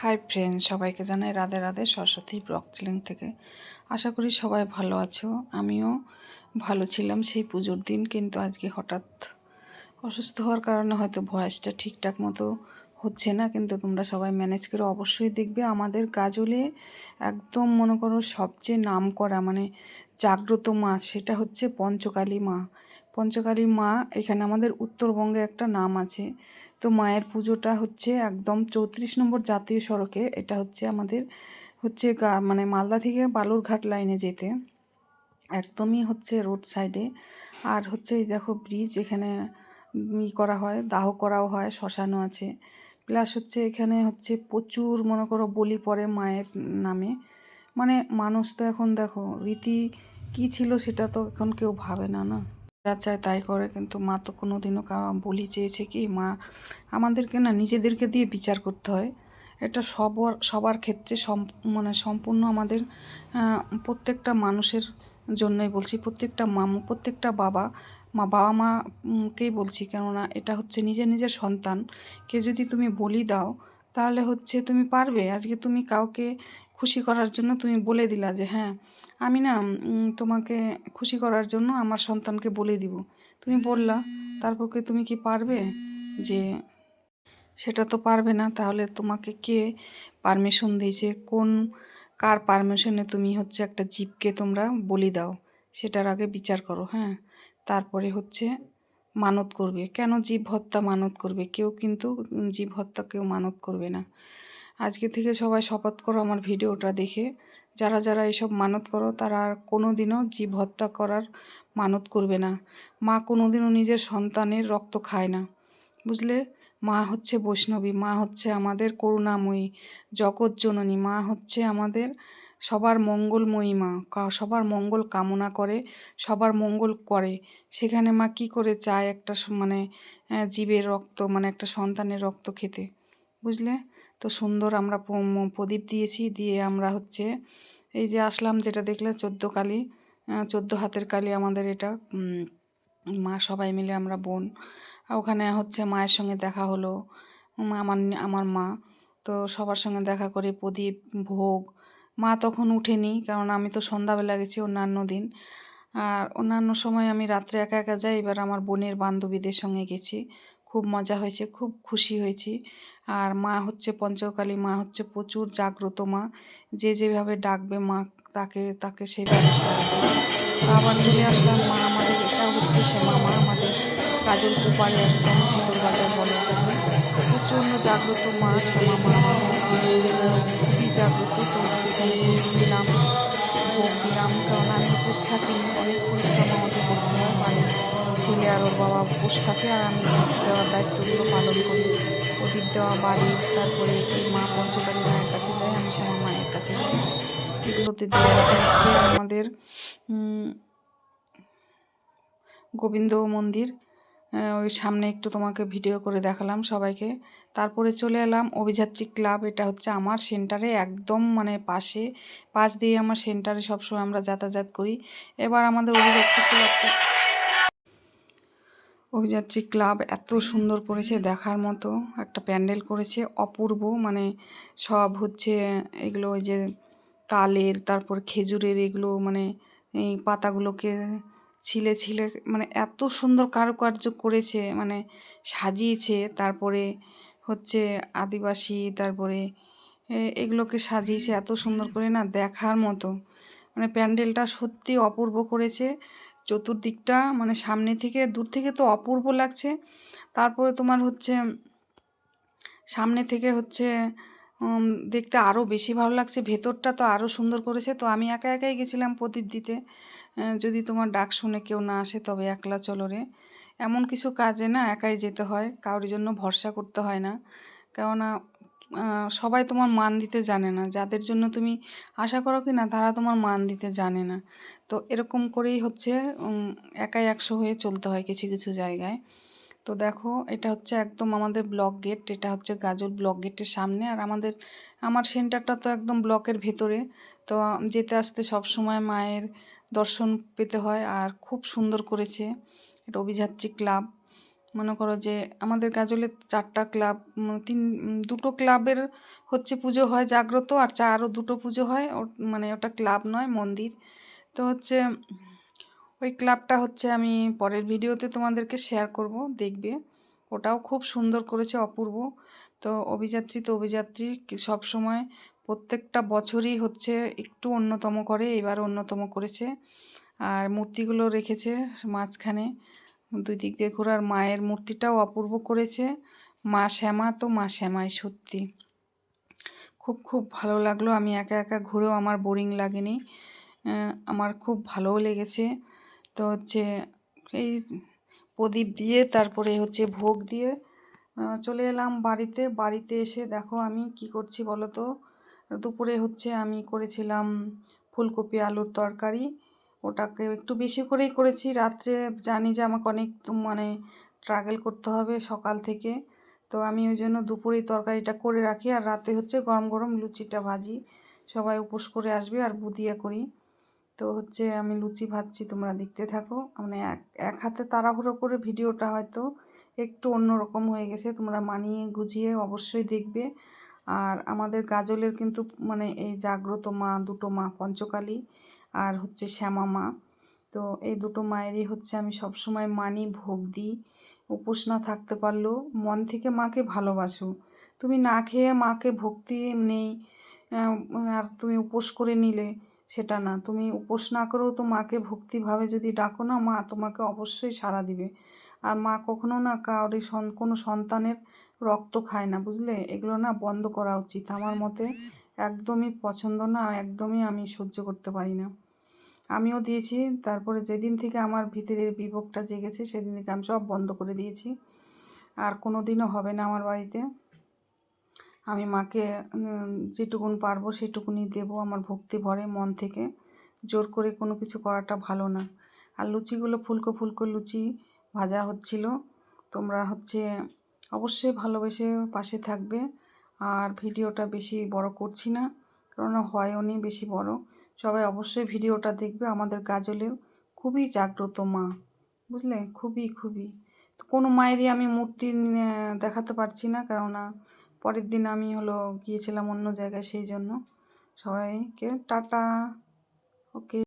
High friend সবাইকে জানাই Radhe Radhe, Saraswati block chilling থেকে। আশা করি সবাই ভালো আছো, আমিও ভালো ছিলাম সেই পুজোর দিন, কিন্তু আজকে হঠাৎ অসুস্থ হওয়ার কারণে হয়তো ভয়েসটা ঠিকঠাক মতো হচ্ছে না, কিন্তু তোমরা সবাই ম্যানেজ করে অবশ্যই দেখবে। আমাদের গাজলে একদম মনে করো সবচেয়ে নাম করা মানে জাগ্রত মা, সেটা হচ্ছে পঞ্চকালী মা। পঞ্চকালী মা এখানে আমাদের উত্তরবঙ্গে একটা নাম আছে। তো মায়ের পুজোটা হচ্ছে একদম চৌত্রিশ নম্বর জাতীয় সড়কে। এটা হচ্ছে আমাদের হচ্ছে মানে মালদা থেকে বালুরঘাট লাইনে যেতে। একদমই হচ্ছে রোড সাইডে আর হচ্ছে এই দেখো ব্রিজ এখানে ই করা হয়, দাহ করাও হয়, শ্মশানও আছে। প্লাস হচ্ছে এখানে হচ্ছে প্রচুর মনে করো বলি পড়ে মায়ের নামে। মানে মানুষ তো এখন দেখো রীতি কী ছিল সেটা তো এখন কেউ ভাবে না না? যা চায় তাই করে, কিন্তু মা তো কোনো দিনও বলি চেয়েছে কি, মা আমাদেরকে না নিজেদেরকে দিয়ে বিচার করতে হয়। এটা সবার সবার ক্ষেত্রে সম মানে সম্পূর্ণ আমাদের প্রত্যেকটা মানুষের জন্যই বলছি, প্রত্যেকটা মামু, প্রত্যেকটা বাবা, মা, বাবা মাকেই বলছি, কেননা এটা হচ্ছে নিজের নিজের সন্তানকে যদি তুমি বলি দাও, তাহলে হচ্ছে তুমি পারবে। আজকে তুমি কাউকে খুশি করার জন্য তুমি বলে দিলা যে হ্যাঁ আমি না তোমাকে খুশি করার জন্য আমার সন্তানকে বলে দিব। তুমি বললা, তারপর কি তুমি কি পারবে? যে, সেটা তো পারবে না, তাহলে তোমাকে কে পারমিশন দিয়েছে? কোন, কার পারমিশনে তুমি হচ্ছে একটা জীবকে তোমরা বলি দাও? সেটার আগে বিচার করো হ্যাঁ? তারপরে হচ্ছে মানত করবে। কেন জীব হত্যা মানত করবে? কেউ কিন্তু জীব হত্যা কেউ মানত করবে না। আজকে থেকে সবাই শপথ করো আমার ভিডিওটা দেখে। যারা যারা এসব মানত করো, তারা আর কোনো দিনও জীব হত্যা করার মানত করবে না। মা কোনো দিনও নিজের সন্তানের রক্ত খায় না। বুঝলে? মা হচ্ছে বৈষ্ণবী, মা হচ্ছে আমাদের করুণাময়ী, জগৎ জননী, মা হচ্ছে আমাদের সবার মঙ্গলময়ী মা। সবার মঙ্গল কামনা করে, সবার মঙ্গল করে। সেখানে মা কি করে চায় একটা মানে জীবের রক্ত মানে একটা সন্তানের রক্ত খেতে? বুঝলে? তো সুন্দর আমরা প্রদীপ দিয়েছি, দিয়ে আমরা হচ্ছে এই যে আসলাম, যেটা দেখলে চোদ্দ কালী চোদ্দ হাতের কালী আমাদের এটা মা সবাই মিলে আমরা বোন। ওখানে হচ্ছে মায়ের সঙ্গে দেখা হলো আমার আমার মা। তো সবার সঙ্গে দেখা করে, প্রদীপ, ভোগ। মা তখন উঠেনি, কারণ আমি তো সন্ধ্যাবেলা গেছি অন্যান্য দিন। আর অন্যান্য সময় আমি রাত্রে একা একা যাই, এবার আমার বোনের বান্ধবীদের সঙ্গে গেছি। খুব মজা হয়েছে, খুব খুশি হয়েছি। আর মা হচ্ছে পঞ্চকালী, মা হচ্ছে প্রচুর জাগ্রত মা। যে যেভাবে ডাকবে মা তাকে তাকে সেই আবার চলে আসলাম মা আমাদের, এটা হচ্ছে সে মা আমাদের কাজল কুপারে একদম ভিতর বলে প্রচণ্ড জাগ্রত মা শ্যামা মা। খুবই জাগ্রত তো সেখানে দিলাম ভোগ দিলাম কারণ আমি উপোস থাকি অনেক পরিশ্রম আমাকে করতে হয় মানে ছেলে আর ওর বাবা উপোস থাকে আর আমি দেওয়ার দায়িত্বগুলো পালন করি। প্রদীপ দেওয়া বাড়ি, তারপরে এই মা পঞ্চকারী মায়ের কাছে যাই আমি শ্যামা মায়ের কাছে যাই। এগুলোতে দেওয়া হচ্ছে আমাদের গোবিন্দ মন্দির। ওই সামনে একটু তোমাকে ভিডিও করে দেখালাম সবাইকে। তারপরে চলে এলাম অভিযাত্রী ক্লাব, এটা হচ্ছে আমার সেন্টারে একদম মানে পাশে। পাশ দিয়ে আমার সেন্টারে সবসময় আমরা যাতায়াত করি। এবার আমাদের অভিযাত্রী ক্লাবটা অভিযাত্রী ক্লাব এত সুন্দর করেছে দেখার মতো। একটা প্যান্ডেল করেছে, অপূর্ব। মানে সব হচ্ছে এগুলো ওই যে তালের, তারপর খেজুরের এগুলো মানে এই পাতাগুলোকে ছিলে ছিলে মানে এত সুন্দর কারুকার্য করেছে মানে সাজিয়েছে। তারপরে হচ্ছে আদিবাসী, তারপরে এগুলোকে সাজিয়েছে এত সুন্দর করে না দেখার মতো। মানে প্যান্ডেলটা সত্যি অপূর্ব করেছে। চতুর্দিকটা মানে সামনে থেকে দূর থেকে তো অপূর্ব লাগছে। তারপরে তোমার হচ্ছে, সামনে থেকে হচ্ছে দেখতে আরও বেশি ভালো লাগছে। ভেতরটা তো আরও সুন্দর করেছে। তো আমি একা একাই গেছিলাম প্রদীপ দিতে। যদি তোমার ডাক শুনে কেউ না আসে, তবে একলা চলো রে। এমন কিছু কাজে না একাই যেতে হয়। কারোর জন্য ভরসা করতে হয় না। কেননা সবাই তোমার মান দিতে জানে না। যাদের জন্য তুমি আশা করো কি না তারা তোমার মান দিতে জানে না। তো এরকম করেই হচ্ছে একাই একশো হয়ে চলতে হয় কিছু কিছু জায়গায়। তো দেখো, এটা হচ্ছে একদম আমাদের ব্লক গেট এটা হচ্ছে গাজল ব্লক গেটের সামনে। আর আমাদের, আমার সেন্টারটা তো একদম ব্লকের ভেতরে। তো যেতে, আসতে সব সময় মায়ের দর্শন পেতে হয় আর খুব সুন্দর করেছে এটা অভিযাত্রী ক্লাব মনে করো যে আমাদের গাজলে চারটা ক্লাব তিন দুটো ক্লাবের হচ্ছে পুজো হয় জাগ্রত আর চা আরও দুটো পুজো হয়। মানে ওটা ক্লাব নয়, মন্দির। তো হচ্ছে, ওই ক্লাবটা হচ্ছে আমি পরের ভিডিওতে তোমাদেরকে শেয়ার করব, দেখবে। ওটাও খুব সুন্দর করেছে অপূর্ব। তো অভিযাত্রী তো অভিযাত্রী সব সময় প্রত্যেকটা বছরই হচ্ছে একটু অন্যতম করে, এবার অন্যতম করেছে। আর মূর্তিগুলো রেখেছে মাঝখানে। দুই দিক দিয়ে ঘোরার মায়ের মূর্তিটাও অপূর্ব করেছে। মা শ্যামা তো মা শ্যামাই, সত্যি। খুব খুব ভালো লাগল। আমি একা একা ঘুরেও আমার বোরিং লাগেনি। আমার খুব ভালোও লেগেছে। তো হচ্ছে এই প্রদীপ দিয়ে, তারপরে হচ্ছে ভোগ দিয়ে চলে এলাম বাড়িতে। বাড়িতে এসে দেখো আমি কি করছি বলো তো? দুপুরে হচ্ছে আমি করেছিলাম ফুলকপি আলুর তরকারি। ওটাকে একটু বেশি করেই করেছি। রাত্রে জানি যে আমাকে অনেক মানে ট্রাভেল করতে হবে সকাল থেকে। তো আমি ওই জন্য দুপুরেই তরকারিটা করে রাখি। আর রাতে হচ্ছে গরম গরম লুচিটা ভাজি। সবাই উপোস করে আসবে আর বুদিয়া করি। তো হচ্ছে আমি লুচি ভাজছি, তোমরা দেখতে থাকো। মানে এক এক হাতে তাড়াহুড়ো করে ভিডিওটা হয়তো একটু অন্যরকম হয়ে গেছে, তোমরা মানিয়ে গুজিয়ে অবশ্যই দেখবে। আর আমাদের গাজলের কিন্তু মানে এই জাগ্রত মা, দুটো মা পঞ্চকালী আর হচ্ছে শ্যামা মা। তো এই দুটো মায়েরই হচ্ছে আমি সবসময় মানি, ভোগ দিই। উপোস না থাকতে পারলেও মন থেকে মাকে ভালোবাসো। তুমি না খেয়ে মাকে ভক্তি নেই আর তুমি উপোস করে নিলে সেটা না। তুমি উপোস না করেও তো মাকে ভক্তিভাবে যদি ডাকো না, মা তোমাকে অবশ্যই সাড়া দিবে। আর মা কখনো না কাউরি কোনো সন্তানের রক্ত খায় না, বুঝলে? এগুলো না বন্ধ করা উচিত। আমার মতে একদমই পছন্দ না, একদমই আমি সহ্য করতে পারি না। আমিও দিয়েছি, তারপরে যেদিন থেকে আমার ভিতরের বিভোগটা জেগেছে, সেদিন থেকে আমি সব বন্ধ করে দিয়েছি। আর কোনো দিনও হবে না আমার বাড়িতে। আমি মাকে যেটুকুন পারব সেটুকুনি দেবো আমার ভক্তি ভরে মন থেকে। জোর করে কোনো কিছু করাটা ভালো না। আর লুচিগুলো ফুলকো ফুলকো লুচি ভাজা হচ্ছিল। তোমরা হচ্ছে অবশ্যই ভালোবেসে পাশে থাকবে। আর ভিডিওটা বেশি বড় করছি না, কেননা হয়ও নি বেশি বড়। সবাই অবশ্যই ভিডিওটা দেখবে, আমাদের গাজলেও খুবই জাগ্রত মা, বুঝলে? খুবই খুবই। কোনো মায়েরই আমি মূর্তি দেখাতে পারছি না, কেননা পরের দিন আমি হলো গিয়েছিলাম অন্য জায়গায় সেই জন্য সবাইকে টাটা ওকে